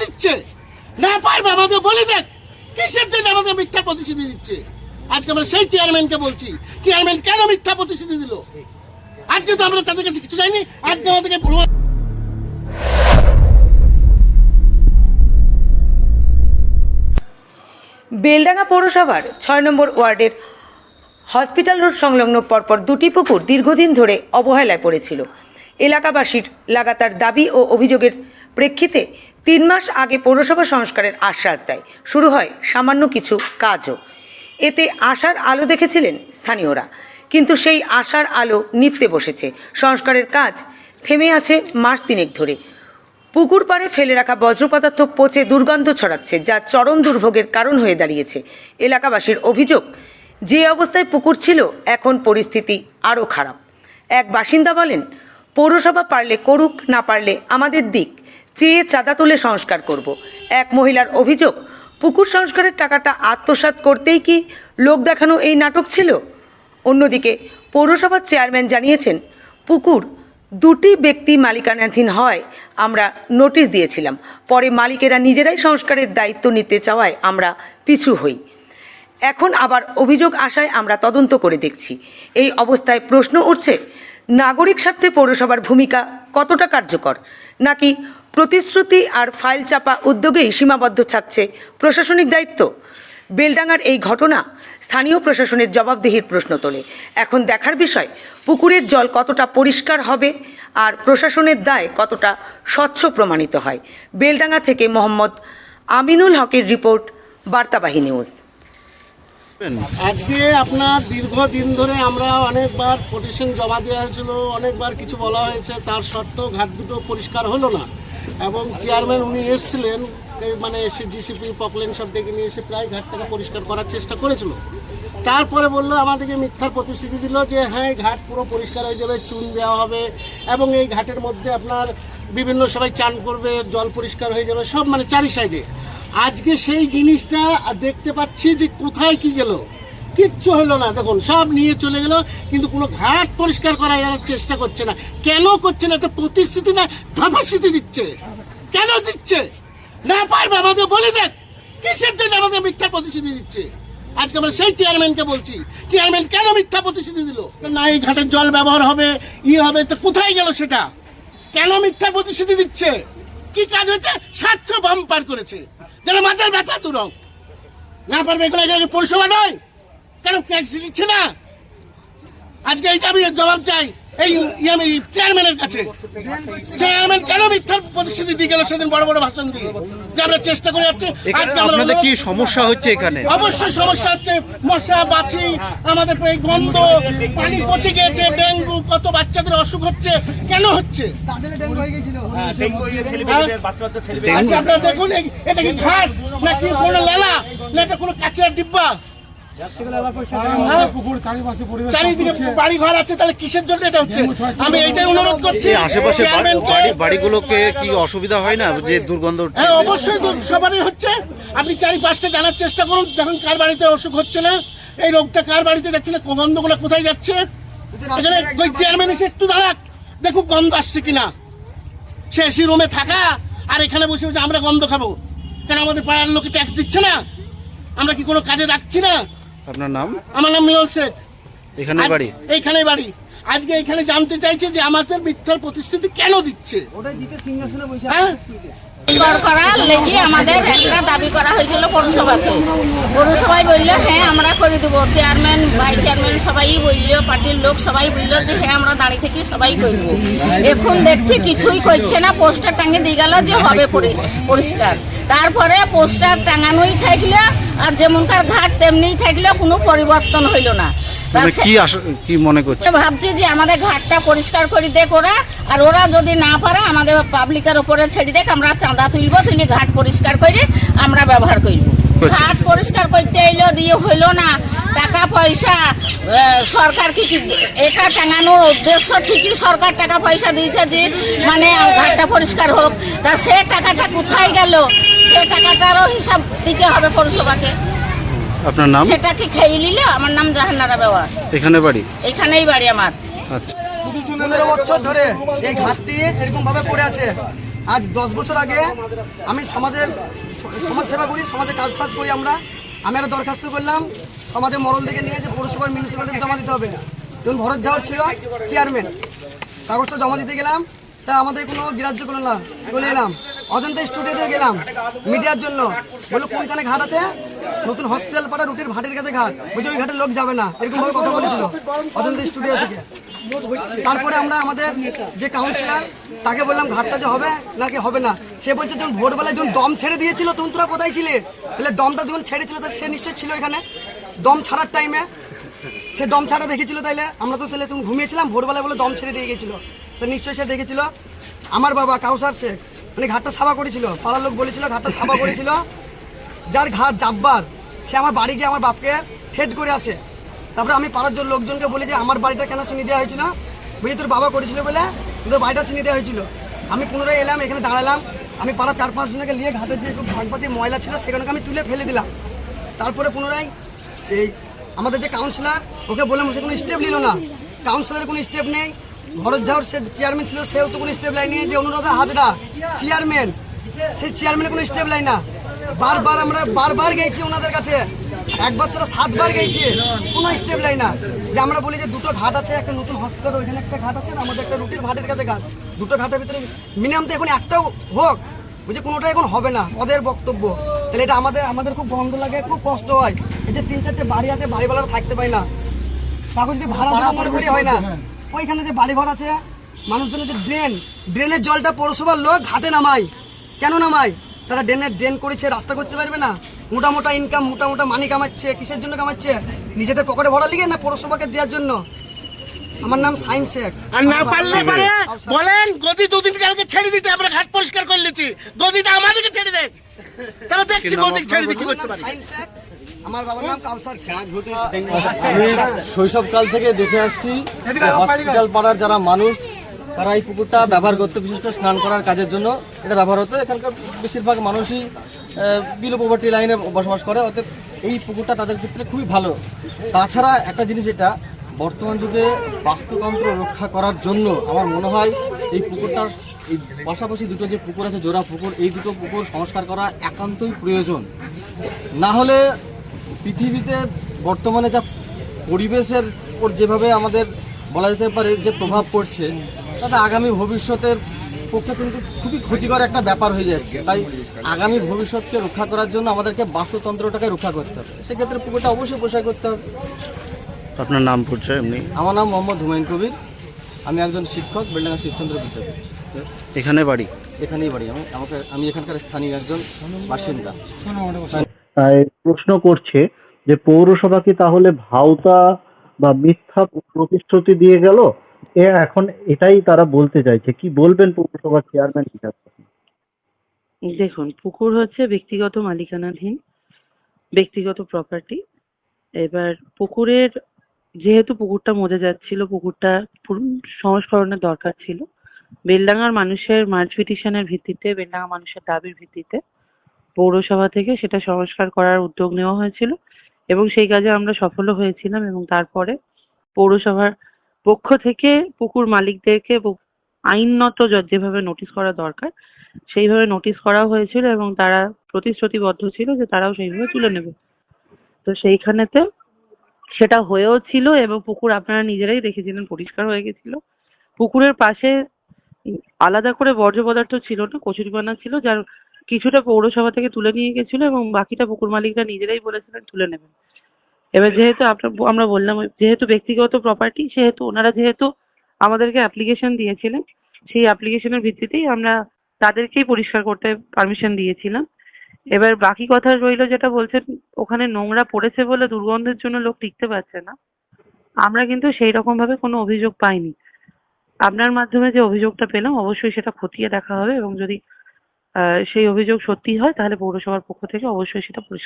দিচ্ছে। দেখ। কিসের জন্য আমাদের মিথ্যা প্রতিশ্রুতি দিচ্ছে? আজকে আমরা সেই চেয়ারম্যানকে বলছি। চেয়ারম্যান কেন মিথ্যা প্রতিশ্রুতি দিল? আজকে তো আমরা তাদের কাছে কিছু চাইনি। আজকে আমাদেরকে বেলডাঙ্গা পৌরসভার ছয় নম্বর ওয়ার্ডের হসপিটাল রোড সংলগ্ন পরপর দুটি পুকুর দীর্ঘদিন ধরে অবহেলায় পড়েছিল। এলাকাবাসীর লাগাতার দাবি ও অভিযোগের প্রেক্ষিতে তিন মাস আগে পৌরসভা সংস্কারের আশ্বাস দেয়। শুরু হয় সামান্য কিছু কাজও। এতে আশার আলো দেখেছিলেন স্থানীয়রা। কিন্তু সেই আশার আলো নিভতে বসেছে। সংস্কারের কাজ থেমে আছে মাস তিনেক ধরে। পুকুর পাড়ে ফেলে রাখা বজ্র পদার্থ পচে দুর্গন্ধ ছড়াচ্ছে, যা চরম দুর্ভোগের কারণ হয়ে দাঁড়িয়েছে। এলাকাবাসীর অভিযোগ, যে অবস্থায় পুকুর ছিল, এখন পরিস্থিতি আরও খারাপ। এক বাসিন্দা বলেন, পৌরসভা পারলে করুক, না পারলে আমাদের দিক। চেয়ে চাঁদা তুলে সংস্কার করব। এক মহিলার অভিযোগ, পুকুর সংস্কারের টাকাটা আত্মসাৎ করতেই কি লোক দেখানো এই নাটক ছিল? অন্যদিকে পৌরসভার চেয়ারম্যান জানিয়েছেন, পুকুর দুটি ব্যক্তি মালিকানাধীন হয়, আমরা নোটিশ দিয়েছিলাম। পরে মালিকেরা নিজেরাই সংস্কারের দায়িত্ব নিতে চাওয়ায় আমরা পিছু হই। এখন আবার অভিযোগ আসায় আমরা তদন্ত করে দেখছি। এই অবস্থায় প্রশ্ন উঠছে, নাগরিক স্বার্থে পৌরসভার ভূমিকা কতটা কার্যকর? নাকি প্রতিশ্রুতি আর ফাইল চাপা উদ্যোগেই সীমাবদ্ধ থাকছে প্রশাসনিক দায়িত্ব। বেলডাঙ্গার এই ঘটনা স্থানীয় প্রশাসনের জবাবদিহির প্রশ্ন তোলে। এখন দেখার বিষয়, পুকুরের জল কতটা পরিষ্কার হবে আর প্রশাসনের দায় কতটা স্বচ্ছ প্রমাণিত হয়। বেলডাঙ্গা থেকে মোহাম্মদ আমিনুল হকের রিপোর্ট, বার্তাবাহী নিউজ। আজকে আপনার দীর্ঘদিন ধরে আমরা অনেকবার পিটিশন জমা দেওয়া হয়েছিল, অনেকবার কিছু বলা হয়েছে, তার সত্ত্বেও ঘাট দুটো পরিষ্কার হলো না। এবং চেয়ারম্যান উনি এসেছিলেন মানে এসে জিসিপি পকলেন সব ডেকে নিয়ে এসে প্রায় ঘাটটাকে পরিষ্কার করার চেষ্টা করেছিল। তারপরে বলল, আমাদেরকে মিথ্যার প্রতিশ্রুতি দিল যে হ্যাঁ ঘাট পুরো পরিষ্কার হয়ে যাবে, চুন দেওয়া হবে এবং এই ঘাটের মধ্যে আপনার বিভিন্ন সবাই চান করবে, জল পরিষ্কার হয়ে যাবে, সব মানে চারি সাইডে আজকে সেই জিনিসটা দেখতে পাচ্ছি যে কোথায় কি গেল। কিচ্ছু হলো না। দেখুন, সব নিয়ে চলে গেল, কিন্তু কোনো ঘাট পরিষ্কার করার এরা চেষ্টা করছে না। কেন করছে না? একটা প্রতিশ্রুতি না ধাপাশ্রুতি দিচ্ছে। কেন দিচ্ছে? না পারবে আমাদের, বলে দেখ কিসের জন্য আমাদের মিথ্যা প্রতিশ্রুতি দিচ্ছে? আজকে আমরা সেই চেয়ারম্যানকে বলছি। চেয়ারম্যান কেন মিথ্যা প্রতিশ্রুতি দিল? না, এই ঘাটের জল ব্যবহার হবে, ই হবে, তো কোথায় গেল সেটা? কেন মিথ্যা প্রতিশ্রুতি দিচ্ছে? কি কাজ হয়েছে? সাতশো বাম্পার করেছে। যেন মাথার ব্যথা দূরক না পারবে এগুলো পরিষেবা নয়? কেন ট্যাক্স দিচ্ছে না? আজকে এইটা আমি জবাব চাই এই আমি চেয়ারম্যানের কাছে। চেয়ারম্যান কেন মিথ্যার প্রতিশ্রুতি দিয়ে গেল সেদিন বড় বড় ভাষণ দিয়ে? যে আমরা চেষ্টা করে যাচ্ছি আজকে আমরা আপনাদের কি সমস্যা হচ্ছে এখানে? অবশ্যই সমস্যা হচ্ছে মশা বাছি আমাদের এই গন্ধ পানি পচে গিয়েছে ডেঙ্গু কত বাচ্চাদের অসুখ হচ্ছে কেন হচ্ছে? হ্যাঁ? আপনারা দেখুন এই- এটা কি ঘাট নাকি কোনো লেলা না এটা কোনো কাঁচের ডিব্বা? হ্যাঁ? চারিদিকে বাড়ি ঘর আছে তাহলে কিসের জন্য এটা হচ্ছে? আমি এইটাই অনুরোধ করছি। আশেপাশে বাড়িগুলোকে কি অসুবিধা হয় না যে দুর্গন্ধ হ্যাঁ অবশ্যই সবারই হচ্ছে। আপনি জানার চেষ্টা করুন দেখুন কার বাড়িতে অসুখ হচ্ছে না। এই রোগটা কার বাড়িতে যাচ্ছে না গন্ধগুলো কোথায় যাচ্ছে? এখানে ওই চেয়ারম্যান এসে একটু দাঁড়াক দেখুন গন্ধ আসছে কিনা। সে এসি রুমে থাকা আর এখানে বসে বসে আমরা গন্ধ খাব। কেন আমাদের পাড়ার লোকে ট্যাক্স দিচ্ছে না? আমরা কি কোনো কাজে রাখছি না? আপনার নাম? আমার নাম মিলন শেখ। এখানে বাড়ি? এইখানে বাড়ি। আজকে এখানে জানতে চাইছে যে আমাদের মিথ্যার প্রতিশ্রুতি কেন দিচ্ছে? হ্যাঁ? পরিষ্কার করার লেগে আমাদের একটা দাবি করা হয়েছিল পৌরসভাকে। পৌরসভায় বলল হ্যাঁ আমরা করে দেবো। চেয়ারম্যান ভাইস চেয়ারম্যান সবাই বলল পার্টির লোক সবাই বলল যে হ্যাঁ আমরা দাঁড়িয়ে থেকে সবাই করব। এখন দেখছি কিছুই করছে না। পোস্টার টাঙিয়ে দিয়ে গেল যে হবে পরি- পরিষ্কার। তারপরে পোস্টার টাঙানোই থাকলে আর যেমনকার ঘাট তেমনিই থাকলে কোনো পরিবর্তন হইল না। কি মনে করছে? ভাবছি যে আমাদের ঘাটটা পরিষ্কার করে দেখ ওরা আর ওরা যদি না পারে আমাদের পাবলিকের উপরে ছেড়ে দেখ আমরা চাঁদা তুলবো তুলে ঘাট পরিষ্কার করে আমরা ব্যবহার করব। ঘাট পরিষ্কার করতে এলো দিয়ে হইল না। টাকা পয়সা সরকার কি কি এটা টাঙানোর উদ্দেশ্য ঠিকই সরকার টাকা পয়সা দিয়েছে যে মানে ঘাটটা পরিষ্কার হোক। তা সে টাকাটা কোথায় গেল? সে টাকাটারও হিসাব দিতে হবে পৌরসভাকে। আপনার নাম? সেটা কি খেয়ে নিল আমার নাম জাহান্নারা বেওয়া এখানে বাড়ি? এখানেই বাড়ি আমার। আচ্ছা। পনেরো বছর ধরে এই ঘাটটি এরকম ভাবে পড়ে আছে। আজ দশ বছর আগে আমি সমাজের সমাজ সেবা করি সমাজে কাজ ফাজ করি আমরা। আমি একটা দরখাস্ত করলাম, সমাজে মরল থেকে নিয়ে যে পৌরসভার মিউনিসিপ্যালিটি জমা দিতে হবে। তখন ভরত ঝাওয়ার ছিল চেয়ারম্যান কাগজটা জমা দিতে গেলাম, তা আমাদের কোনো গ্রাহ্য করল না, চলে এলাম। অজন্তা স্টুডিওতে গেলাম, মিডিয়ার জন্য। বলল, কোনখানে ঘাট আছে? নতুন হসপিটাল পাড়া রুটির ঘাটের কাছে ঘাট। বুঝে ওই ঘাটের লোক যাবে না। এরকমভাবে কথা বলেছিল অজন্তা স্টুডিও থেকে। তারপরে আমরা আমাদের যে কাউন্সিলর তাকে বললাম ঘাটটা যে হবে নাকি হবে না। সে বলছে, যখন ভোরবেলায় যখন দম ছেড়ে দিয়েছিল, তখন তোরা কোথায় ছিলে? তাহলে দমটা যখন ছেড়েছিল, তাহলে সে নিশ্চয়ই ছিল এখানে। দম ছাড়ার টাইমে সে দম ছাড়া দেখেছিল তাইলে। আমরা তো তাহলে তুমি ঘুমিয়েছিলাম, ভোরবেলায় বলে দম ছেড়ে দিয়ে গেছিল। তো নিশ্চয়ই সে দেখেছিল। আমার বাবা, কাউসার শেখ মানে ঘাটটা সাবা করেছিল। পাড়ার লোক বলেছিল ঘাটটা সাবা করেছিল। যার ঘাট জাব্বার, সে আমার বাড়ি গিয়ে আমার বাপকে হেড করে আসে। তারপরে আমি পাড়ার জন- লোকজনকে বলি যে, আমার বাড়িটা কেন চিনি দেওয়া হয়েছিল? বুঝি তোর বাবা করেছিল বলে তোদের বাড়িটা চিনি দেওয়া হয়েছিল। আমি পুনরায় এলাম, এখানে দাঁড়ালাম। আমি পাড়া চার পাঁচ জনকে নিয়ে ঘাটে যে ভাগপাতি ময়লা ছিল সেখানে আমি তুলে ফেলে দিলাম। তারপরে পুনরায় এই আমাদের যে কাউন্সিলর ওকে বললাম, সে কোনো স্টেপ নিল না। কাউন্সিলরের কোনো স্টেপ নেই। ভরত ঝাউর সে চেয়ারম্যান ছিল, সেও তো কোনো স্টেপ লাইনি যে অনুরাধা হাজরা চেয়ারম্যান সেই চেয়ারম্যানের কোনো স্টেপ লাইন না। বারবার আমরা বারবার গেছি ওনাদের কাছে। একবার ছাড়া সাতবার গেছি। কোনো স্টেপ লাইন না। যে আমরা বলি যে দুটো ঘাট আছে, একটা নতুন হসপিটাল, ওইখানে একটা ঘাট আছে আমাদের একটা রুটির ঘাটের কাছে ঘাট। দুটো ঘাটের ভিতরে মিনিমাম তো এখন একটাও হোক বুঝে কোনোটা এখন হবে না, ওদের বক্তব্য। তাহলে এটা আমাদের আমাদের খুব গন্ধ লাগে, খুব কষ্ট হয়। এই যে তিন চারটে বাড়ি আছে বাড়ি বাড়িওয়ালারা থাকতে পায় না। তাকে যদি ভাড়া দেওয়া মনে করি হয় না। ওইখানে যে বাড়ি ঘর আছে, মানুষজনের যে ড্রেন ড্রেনের জলটা পৌরসভার লোক ঘাটে নামায়। কেন নামায়? তারা ড্রেনের ড্রেন করেছে, রাস্তা করতে পারবে না। মোটা মোটা ইনকাম মোটা মোটা মানি কামাচ্ছে কিসের জন্য কামাচ্ছে? নিজেদের পকেটে ভরা লিগে না পৌরসভাকে দেওয়ার জন্য? আমার নাম সাইন শেখ। আর না পারলে পারে বলেন গদি দুদিন কালকে ছেড়ে দিতে আমরা ঘাট পরিষ্কার করে নিচ্ছি। গদিটা আমাদেরকে ছেড়ে দেন তাহলে দেখছি গদি ছেড়ে দিয়ে কি আমার করতে পারি? সাইন শেখ। আমার বাবার নাম কাউসার শেখ। আমি শৈশবকাল থেকে দেখে আসছি হসপিটাল পাড়ার যারা মানুষ তারা এই পুকুরটা ব্যবহার করতে বিশেষ করে স্নান করার কাজের জন্য এটা ব্যবহার হতো। এখানকার বেশিরভাগ মানুষই বিলো পভার্টি লাইনে বসবাস করে, অর্থাৎ এই পুকুরটা তাদের ক্ষেত্রে খুবই ভালো। তাছাড়া একটা জিনিস এটা, বর্তমান যুগে বাস্তুতন্ত্র রক্ষা করার জন্য আমার মনে হয় এই পুকুরটার, এই পাশাপাশি দুটো যে পুকুর আছে, জোড়া পুকুর, এই দুটো পুকুর সংস্কার করা একান্তই প্রয়োজন। না হলে পৃথিবীতে বর্তমানে যা পরিবেশের উপর যেভাবে আমাদের বলা যেতে পারে যে প্রভাব পড়ছে, তাতে আগামী ভবিষ্যতের পক্ষে কিন্তু খুবই ক্ষতিকর একটা ব্যাপার হয়ে যাচ্ছে। তাই আগামী ভবিষ্যৎকে রক্ষা করার জন্য আমাদেরকে বাস্তুতন্ত্রটাকে রক্ষা করতে হবে। সেক্ষেত্রে পুকুরটা অবশ্যই প্রসার করতে হবে। আপনার নাম পরিচয় এমনি? আমার নাম মোহাম্মদ হুমায়ুন কবির। আমি একজন শিক্ষক বেলডাঙ্গা শিবচন্দ্র বিদ্যাপীঠ। এখানে বাড়ি? এখানেই বাড়ি। আমি আমাকে আমি এখানকার স্থানীয় একজন বাসিন্দা। তাই প্রশ্ন করছে যে পৌরসভা কি তাহলে ভাওতা বা মিথ্যা প্রতিশ্রুতি দিয়ে গেল? এখন এটাই তারা বলতে চাইছে। কি বলবেন পৌরসভার চেয়ারম্যান হিসাবে দেখুন, পুকুর হচ্ছে ব্যক্তিগত মালিকানাধীন, ব্যক্তিগত প্রপার্টি এবার পুকুরের, যেহেতু পুকুরটা মজে যাচ্ছিল, পুকুরটা সংস্করণের দরকার ছিল। বেলডাঙ্গার মানুষের মার্চ পিটিশনের ভিত্তিতে, বেলডাঙ্গা মানুষের দাবির ভিত্তিতে পৌরসভা থেকে সেটা সংস্কার করার উদ্যোগ নেওয়া হয়েছিল। এবং সেই কাজে আমরা সফলও হয়েছিলাম এবং তারপরে পৌরসভার পক্ষ থেকে পুকুর মালিকদেরকে আইনত যেভাবে নোটিশ করা দরকার, সেইভাবে নোটিশ করা হয়েছিল এবং তারা প্রতিশ্রুতিবদ্ধ ছিল যে তারাও সেইভাবে তুলে নেবে। তো সেইখানেতে সেটা হয়েও ছিল এবং পুকুর আপনারা নিজেরাই দেখেছিলেন, পরিষ্কার হয়ে গেছিল। পুকুরের পাশে আলাদা করে বর্জ্য পদার্থ ছিল না কচুরিপানা ছিল, যার কিছুটা পৌরসভা থেকে তুলে নিয়ে গেছিল এবং বাকিটা পুকুর মালিকরা নিজেরাই বলেছিলেন তুলে নেবেন। এবার যেহেতু আপনার আমরা বললাম যেহেতু ব্যক্তিগত প্রপার্টি সেহেতু ওনারা যেহেতু আমাদেরকে অ্যাপ্লিকেশন দিয়েছিলেন, সেই অ্যাপ্লিকেশনের ভিত্তিতেই আমরা তাদেরকেই পরিষ্কার করতে পারমিশন দিয়েছিলাম। এবার বাকি কথা রইল যেটা বলছেন, ওখানে নোংরা পড়েছে বলে দুর্গন্ধের জন্য লোক টিকতে পারছে না। আমরা কিন্তু সেই রকম ভাবে কোনো অভিযোগ পাইনি। আপনার মাধ্যমে যে অভিযোগটা পেলাম, অবশ্যই সেটা খতিয়ে দেখা হবে এবং যদি সেই অভিযোগ সত্যি হয়, তাহলে পৌরসভার পক্ষ থেকে অবশ্যই সেটা পরিষ্কার